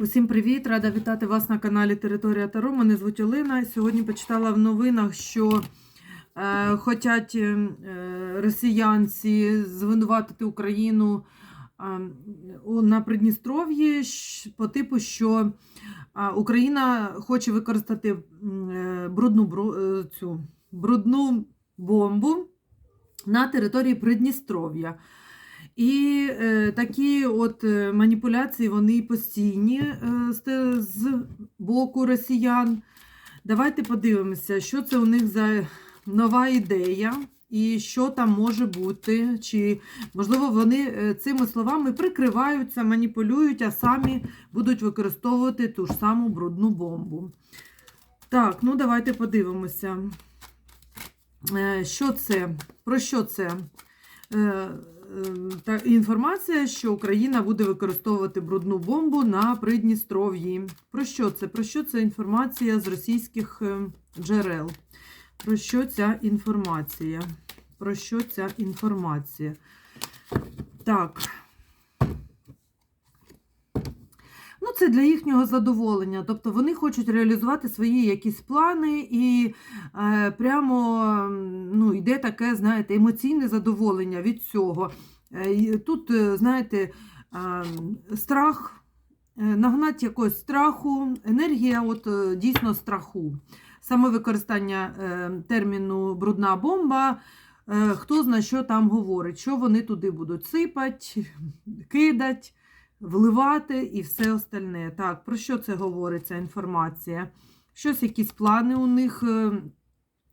Усім привіт! Рада вітати вас на каналі Територія Таро. Мене звуть Олена. Сьогодні почитала в новинах, що е, хочуть е, росіянці звинуватити Україну е, на Придністров'ї по типу, що е, Україна хоче використати е, брудну, бру- е, цю, брудну бомбу на території Придністров'я. І е, такі от е, маніпуляції вони постійні е, з, боку росіян. Давайте подивимося, що це у них за нова ідея і що там може бути. Чи, можливо, вони е, цими словами прикриваються, маніпулюють, а самі будуть використовувати ту ж саму брудну бомбу. Так, ну давайте подивимося. Е, Що це? Про що це? Е, та інформація, що Україна буде використовувати брудну бомбу на Придністров'ї. Про що це? Про що це інформація з російських е, джерел? Про що ця інформація? Про що ця інформація? Так. Ну, це для їхнього задоволення. Тобто вони хочуть реалізувати свої якісь плани, і е, прямо ну, йде таке, знаєте, емоційне задоволення від цього. Е, Тут, е, знаєте, е, страх, е, нагнати якогось страху, енергія от, е, дійсно страху. Саме використання терміну брудна бомба. Хто знає, що там говорить, що вони туди будуть сипати, кидати вливати і все остальне. Так, про що це говорить ця інформація? Щось, якісь плани у них е,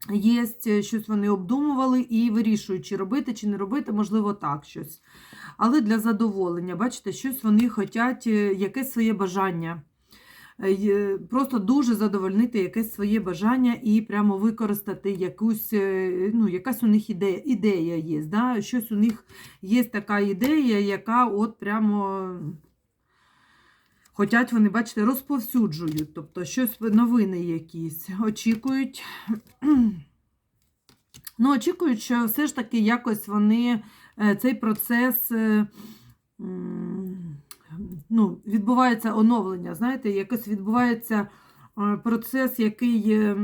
є, щось вони обдумували і вирішують, чи робити, чи не робити, можливо, так щось. Але для задоволення, бачите, щось вони хочуть, е, якесь своє бажання. Е, Просто дуже задовольнити якесь своє бажання і прямо використати якусь, е, ну, якась у них ідея, ідея є. Да? Щось у них є така ідея, яка от прямо хотять вони, бачите, розповсюджують, тобто щось новини якісь очікують. Ну, очікують, що все ж таки якось вони е, цей процес. Ну, відбувається оновлення, знаєте, якось відбувається е, процес, який е,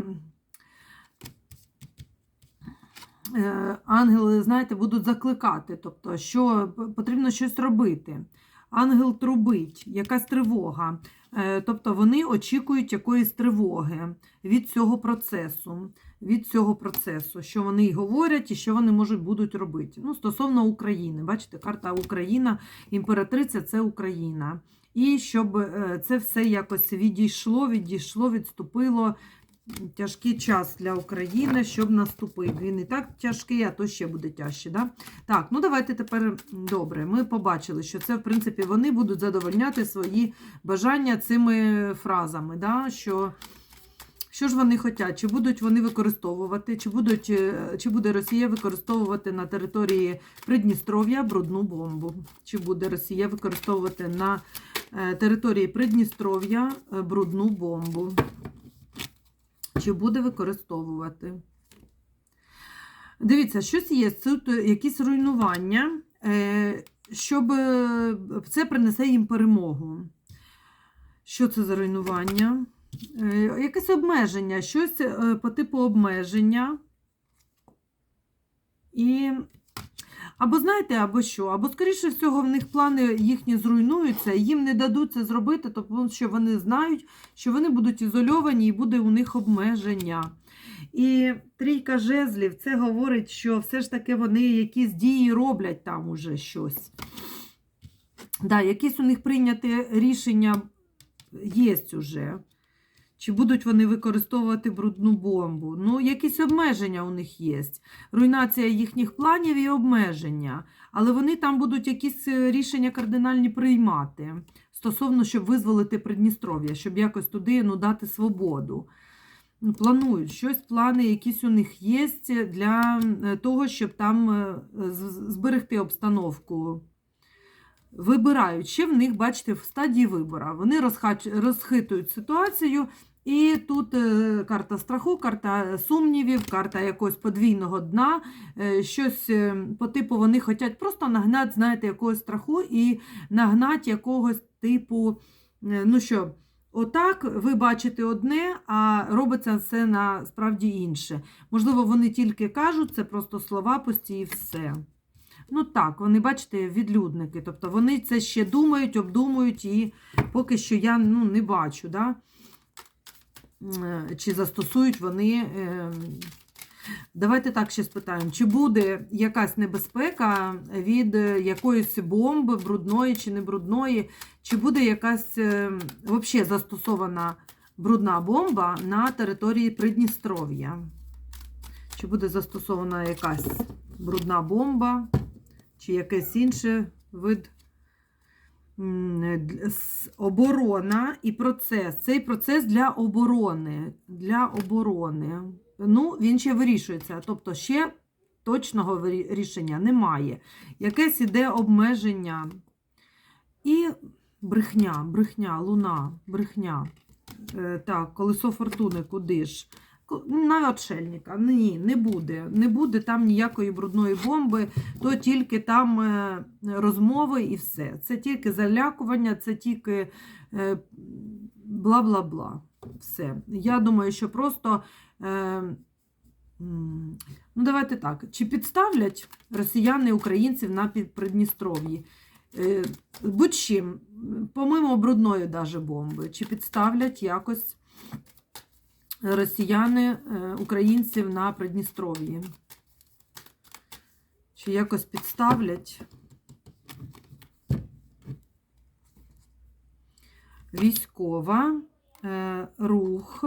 е, ангели, знаєте, будуть закликати, тобто, що потрібно щось робити. Ангел трубить, якась тривога. Тобто вони очікують якоїсь тривоги від цього процесу, від цього процесу, що вони й говорять і що вони можуть будуть робити. Ну, стосовно України, бачите, карта Україна, імператриця це Україна. І щоб е, це все якось відійшло, відійшло, відступило. Тяжкий час для України, щоб наступив. Він і так тяжкий, а то ще буде тяжче. Да? Так, ну давайте тепер добре. Ми побачили, що це, в принципі, вони будуть задовольняти свої бажання цими фразами. Да? Що, що ж вони хочуть? Чи будуть вони використовувати, чи, будуть, е, чи буде Росія використовувати на території Придністров'я брудну бомбу? Чи буде Росія використовувати на е, території Придністров'я е, брудну бомбу? Чи буде використовувати? Дивіться, щось є, якісь руйнування, щоб це принесе їм перемогу. Що це за руйнування? Е, Якесь обмеження, щось е, по типу обмеження. І або знаєте, або що, або, скоріше всього, в них плани їхні зруйнуються, їм не дадуть це зробити, тому що вони знають, що вони будуть ізольовані і буде у них обмеження. І трійка жезлів це говорить, що все ж таки вони якісь дії роблять там уже щось. Да, якісь у них прийняте рішення є уже. Чи будуть вони використовувати брудну бомбу? Ну, якісь обмеження у них є. Руйнація їхніх планів і обмеження. Але вони там будуть якісь е, рішення кардинальні приймати стосовно, щоб визволити Придністров'я, щоб якось туди ну, дати свободу. Ну, Планують щось, плани якісь у них є для е, того, щоб там е, зберегти обстановку. Вибирають. Ще в них, бачите, в стадії вибора. Вони розхитують ситуацію. І тут е, карта страху, карта сумнівів, карта якогось подвійного дна. е, Щось е, по типу вони хочуть просто нагнати, знаєте, якогось страху і нагнати якогось типу ну що, отак ви бачите одне, а робиться все насправді інше. Можливо, вони тільки кажуть, це просто слова пусті і все. Ну так, вони, бачите, відлюдники. Тобто вони це ще думають, обдумують, і поки що я ну, не бачу, да? Е, чи застосують вони. е, Давайте так ще спитаємо, чи буде якась небезпека від е, якоїсь бомби, брудної чи не брудної, чи буде якась взагалі застосована брудна бомба на території Придністров'я? Чи буде застосована якась брудна бомба, чи якийсь інший вид оборона і процес. Цей процес для оборони. Для оборони. Ну, він ще вирішується. Тобто ще точного рішення немає. Якесь іде обмеження. І брехня, брехня, луна, брехня. Е, так, колесо фортуни, куди ж? На отшельника. Ні, не буде. Не буде там ніякої брудної бомби, то тільки там е, розмови і все. Це тільки залякування, це тільки е, бла-бла-бла. Все. Я думаю, що просто. Е, ну, давайте так. Чи підставлять росіяни українців на Придністров'ї? Будь-чим, помимо брудної даже бомби, чи підставлять якось росіяни е, українців на Придністров'ї? Чи якось підставлять? Військова, е, рух,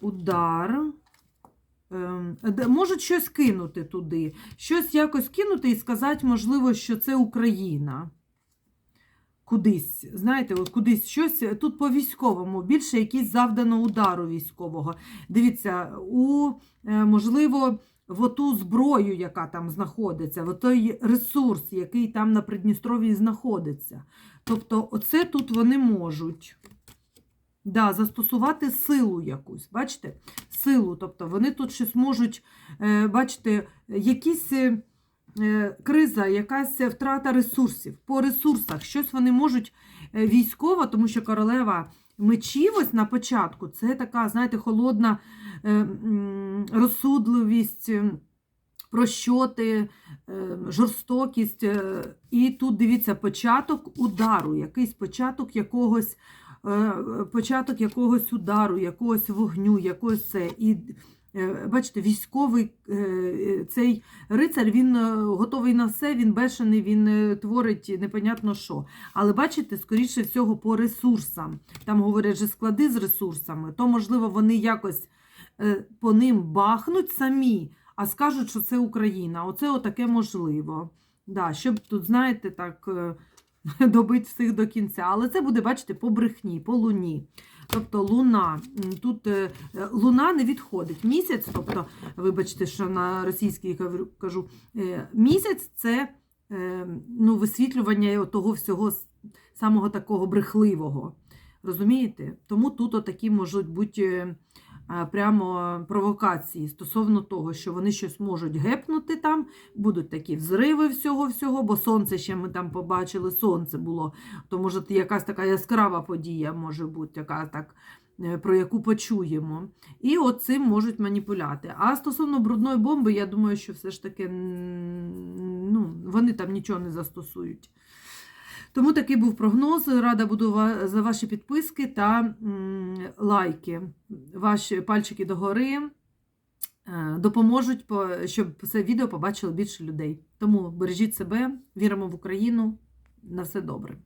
удар. Ем, Можуть щось кинути туди, щось якось кинути і сказати, можливо, що це Україна. Кудись, знаєте, от кудись щось тут по військовому, більше якийсь завдано удару військового. Дивіться, у, е, можливо, в оту зброю, яка там знаходиться, в той ресурс, який там на Придністров'ї знаходиться. Тобто, оце тут вони можуть. Да, застосувати силу якусь, бачите? Силу. Тобто вони тут щось можуть, е, бачите, якісь е, е, криза, якась втрата ресурсів. По ресурсах щось вони можуть е, військово, тому що королева мечів ось на початку це така, знаєте, холодна е, розсудливість. е, Прощоти, е, жорстокість. е, І тут дивіться початок удару, якийсь початок якогось е, початок якогось удару, якогось вогню, якогось це. І е, бачите, військовий е, цей рицар він е, готовий на все, він бешений, він е, творить непонятно що. Але бачите, скоріше всього, по ресурсам. Там говорять, що склади з ресурсами, то можливо вони якось е, по ним бахнуть самі, а скажуть, що це Україна. Оце отаке можливо. Да, щоб тут, знаєте, так. е, добити всіх до кінця. Але це буде, бачите, по брехні, по луні. Тобто луна. Тут е, луна не відходить. Місяць, тобто, вибачте, що на російській кажу- е, місяць це е, ну, висвітлювання того всього самого такого брехливого. Розумієте? Тому тут отакі можуть бути прямо провокації стосовно того, що вони щось можуть гепнути там, будуть такі взриви всього-всього, бо сонце ще ми там побачили, сонце було, то може якась така яскрава подія може бути, яка так. е, Про яку почуємо. І от цим можуть маніпуляти. А стосовно брудної бомби, я думаю, що все ж таки ну, вони там нічого не застосують. Тому такий був прогноз. Рада буду за ваші підписки та лайки. Ваші пальчики догори е, допоможуть, щоб це відео побачило більше людей. Тому бережіть себе, віримо в Україну. На все добре.